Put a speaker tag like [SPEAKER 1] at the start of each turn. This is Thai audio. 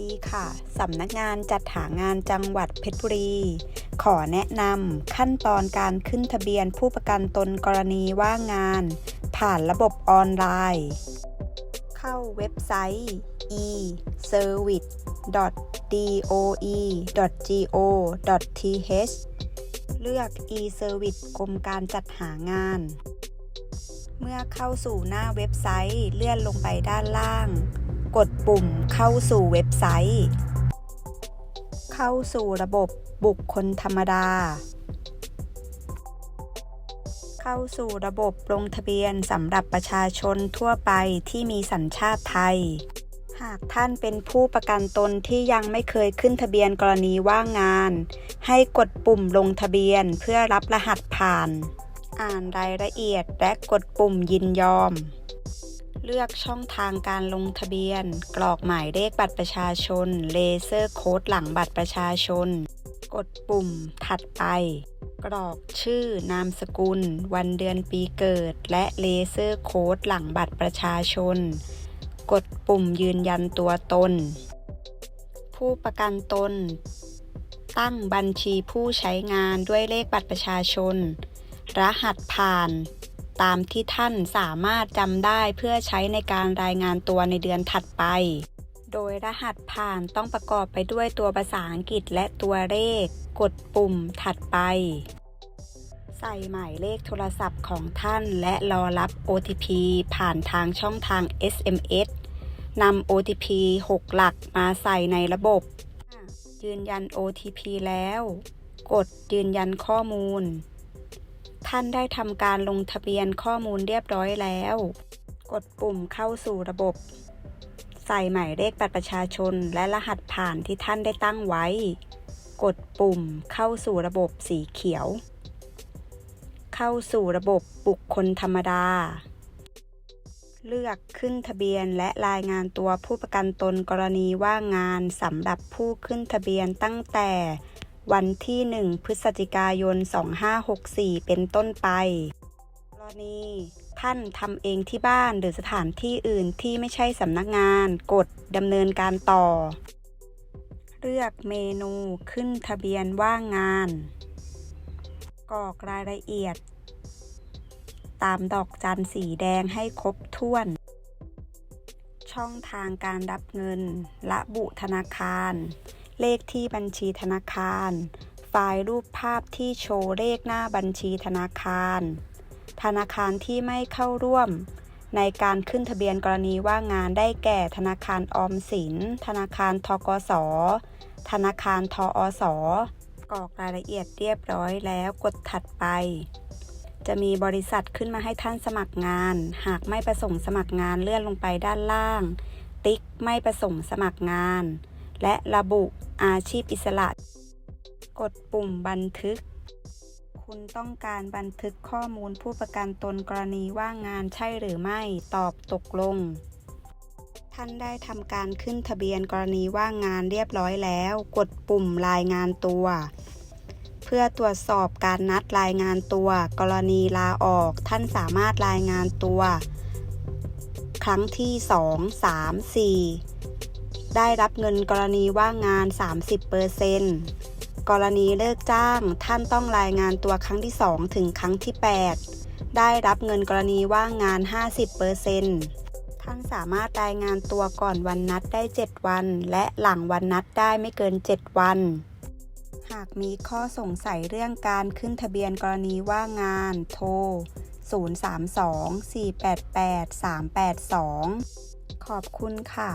[SPEAKER 1] ดีค่ะ สำนักงานจัดหางานจังหวัดเพชรบุรี ขอแนะนำขั้นตอนการขึ้นทะเบียนผู้ประกันตนกรณีว่างงาน ผ่านระบบออนไลน์ เข้าเว็บไซต์ e-service.doe.go.th เลือก e-service กรมการจัดหางาน เมื่อเข้าสู่หน้าเว็บไซต์เลื่อนลงไปด้านล่าง กดปุ่มเข้าสู่เว็บไซต์ เข้าสู่ระบบบุคคลธรรมดา เข้าสู่ระบบลงทะเบียนสำหรับประชาชนทั่วไปที่มีสัญชาติไทย หากท่านเป็นผู้ประกันตนที่ยังไม่เคยขึ้นทะเบียนกรณีว่างงาน ให้กดปุ่มลงทะเบียนเพื่อรับรหัสผ่าน อ่านรายละเอียดและกดปุ่มยินยอม เลือกช่องทางการลงทะเบียน กรอกหมายเลขบัตรประชาชน เลเซอร์โค้ดหลังบัตรประชาชน กดปุ่ม ถัดไป กรอกชื่อนามสกุล วันเดือนปีเกิด และเลเซอร์โค้ดหลังบัตรประชาชน กดปุ่มยืนยันตัวตน ผู้ประกันตน ตั้งบัญชีผู้ใช้งานด้วยเลขบัตรประชาชน รหัสผ่าน ตามที่ท่านสามารถจำได้เพื่อใช้ในการรายงานตัวในเดือนถัดไป โดยรหัสผ่านต้องประกอบไปด้วยตัวภาษาอังกฤษและตัวเลข กดปุ่มถัดไป ใส่หมายเลขโทรศัพท์ของท่านและรอรับ OTP ผ่านทางช่องทาง SMS นำ OTP 6 หลักมาใส่ในระบบ ยืนยัน OTP แล้ว กดยืนยันข้อมูล ท่านได้ทำการลงทะเบียนข้อมูลเรียบร้อยแล้ว กดปุ่มเข้าสู่ระบบ ใส่หมายเลขบัตรประชาชนและรหัสผ่านที่ท่านได้ตั้งไว้ กดปุ่มเข้าสู่ระบบสีเขียว เข้าสู่ระบบบุคคลธรรมดา เลือกขึ้นทะเบียนและรายงานตัวผู้ประกันตนกรณีว่างงานสำหรับผู้ขึ้นทะเบียนตั้งแต่ วันที่ 1 พฤศจิกายน 2564 เป็นต้นไปกรณีท่านทำเองที่บ้านหรือสถานที่อื่นที่ไม่ใช่สำนักงานกดดำเนินการต่อ เลือกเมนูขึ้นทะเบียนว่างงาน กรอกรายละเอียด ตามดอกจันสีแดงให้ครบถ้วน ช่องทางการรับเงิน ระบุธนาคาร เลขที่บัญชีธนาคาร ไฟล์รูปภาพที่โชว์เลขหน้าบัญชีธนาคาร ธนาคารที่ไม่เข้าร่วม ในการขึ้นทะเบียนกรณีว่างงานได้แก่ธนาคารออมสิน ธนาคารทกส ธนาคารทอสกรอกรายละเอียดเรียบร้อยแล้วกดถัดไป จะมีบริษัทขึ้นมาให้ท่านสมัครงาน หากไม่ประสงค์สมัครงานเลื่อนลงไปด้านล่าง ติ๊กไม่ประสงค์สมัครงาน และระบุอาชีพอิสระ กดปุ่มบันทึก คุณต้องการบันทึกข้อมูลผู้ประกันตนกรณีว่างงานใช่หรือไม่ ตอบตกลง ท่านได้ทำการขึ้นทะเบียนกรณีว่างงานเรียบร้อยแล้ว กดปุ่มรายงานตัว เพื่อตรวจสอบการนัดรายงานตัว กรณีลาออก ท่านสามารถรายงานตัว ครั้งที่ 2 3 4 ได้รับเงินกรณีว่างงาน 30%กรณีเลิกจ้าง ท่านต้องรายงานตัวครั้งที่ 2 ถึงครั้งที่ 8 ได้รับเงินกรณีว่างงาน 50%ท่านสามารถรายงานตัวก่อนวันนัดได้ 7 วัน และหลังวันนัดได้ไม่เกิน 7 วัน หากมีข้อสงสัยเรื่องการขึ้นทะเบียนกรณีว่างงาน โทร 032 488 382 ขอบคุณค่ะ